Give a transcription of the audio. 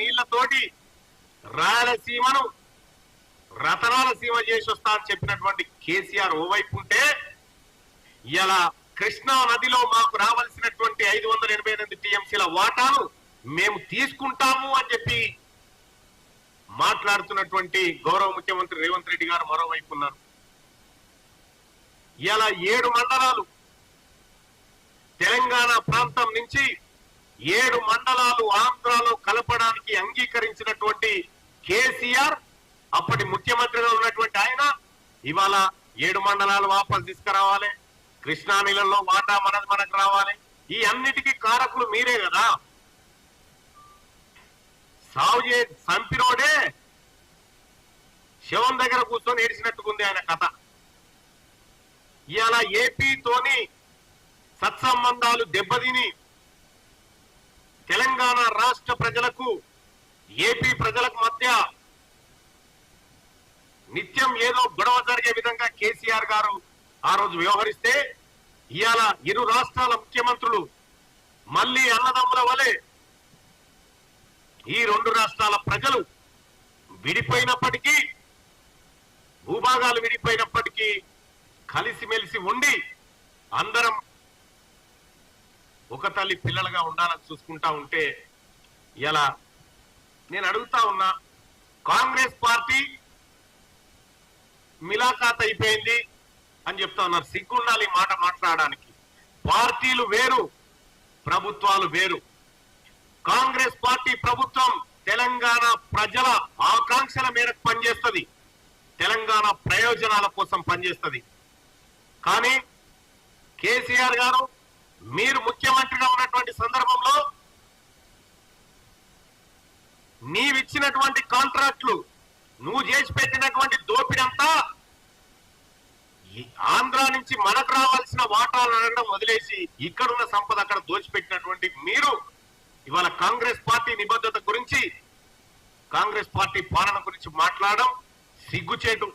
నీళ్ళతోటి రాయలసీమను రతనాల సీమ చేసి వస్తా అని చెప్పినటువంటి కేసీఆర్ ఓవైపు ఉంటే ఇలా కృష్ణా నదిలో మాకు రావాల్సినటువంటి ఐదు వందల ఎనభై ఎనిమిది టీఎంసీల వాటాను మేము తీసుకుంటాము అని చెప్పి మాట్లాడుతున్నటువంటి గౌరవ ముఖ్యమంత్రి రేవంత్ రెడ్డి గారు మరోవైపు ఉన్నారు. ఇలా ఏడు మండలాలు తెలంగాణ ప్రాంతం నుంచి ఏడు మండలాలు ఆంధ్రాలో కలపడానికి అంగీకరించినటువంటి కేసీఆర్ అప్పటి ముఖ్యమంత్రిగా ఉన్నటువంటి ఆయన ఇవాళ ఏడు మండలాలు వాపసు తీసుకురావాలి కృష్ణా నీళ్ళల్లో వాటా మనది మనకు రావాలి. ఈ అన్నిటికీ కారకులు మీరే కదా. సాగు చే చంపినోడే శవం దగ్గర కూర్చొని ఏడిచినట్టుకుంది ఆయన కథ. ఇలా ఏపీతోని సత్సంబంధాలు దెబ్బతిని తెలంగాణ రాష్ట్ర ప్రజలకు ఏపీ ప్రజలకు మధ్య నిత్యం ఏదో గొడవ జరిగే విధంగా కేసీఆర్ గారు ఆ రోజు వ్యవహరిస్తే ఇవాళ ఇరు రాష్ట్రాల ముఖ్యమంత్రులు మళ్ళీ అన్నదమ్ముల వలె ఈ రెండు రాష్ట్రాల ప్రజలు విడిపోయినప్పటికీ భూభాగాలు విడిపోయినప్పటికీ కలిసిమెలిసి ఉండి అందరం ఒక తల్లి పిల్లలుగా ఉండాలని చూసుకుంటా ఉంటే ఇలా నేను అడుగుతా ఉన్నా కాంగ్రెస్ పార్టీ మిలాఖాత్ అయిపోయింది అని చెప్తా ఉన్నారు సిగ్గుండాలి ఈ మాట మాట్లాడడానికి. పార్టీలు వేరు ప్రభుత్వాలు వేరు. కాంగ్రెస్ పార్టీ ప్రభుత్వం తెలంగాణ ప్రజల ఆకాంక్షల మేరకు పనిచేస్తుంది. తెలంగాణ ప్రయోజనాల కోసం పనిచేస్తుంది. కానీ కేసీఆర్ గారు మీరు ముఖ్యమంత్రిగా ఉన్నటువంటి సందర్భంలో నీవిచ్చినటువంటి కాంట్రాక్ట్లు నువ్వు చేసి పెట్టినటువంటి దోపిడంతా ఆంధ్ర నుంచి మనకు రావాల్సిన వాటాలు అనడం వదిలేసి ఇక్కడున్న సంపద అక్కడ దోచిపెట్టినటువంటి మీరు ఇవాళ కాంగ్రెస్ పార్టీ నిబద్ధత గురించి కాంగ్రెస్ పార్టీ పాలన గురించి మాట్లాడడం సిగ్గుచేటు.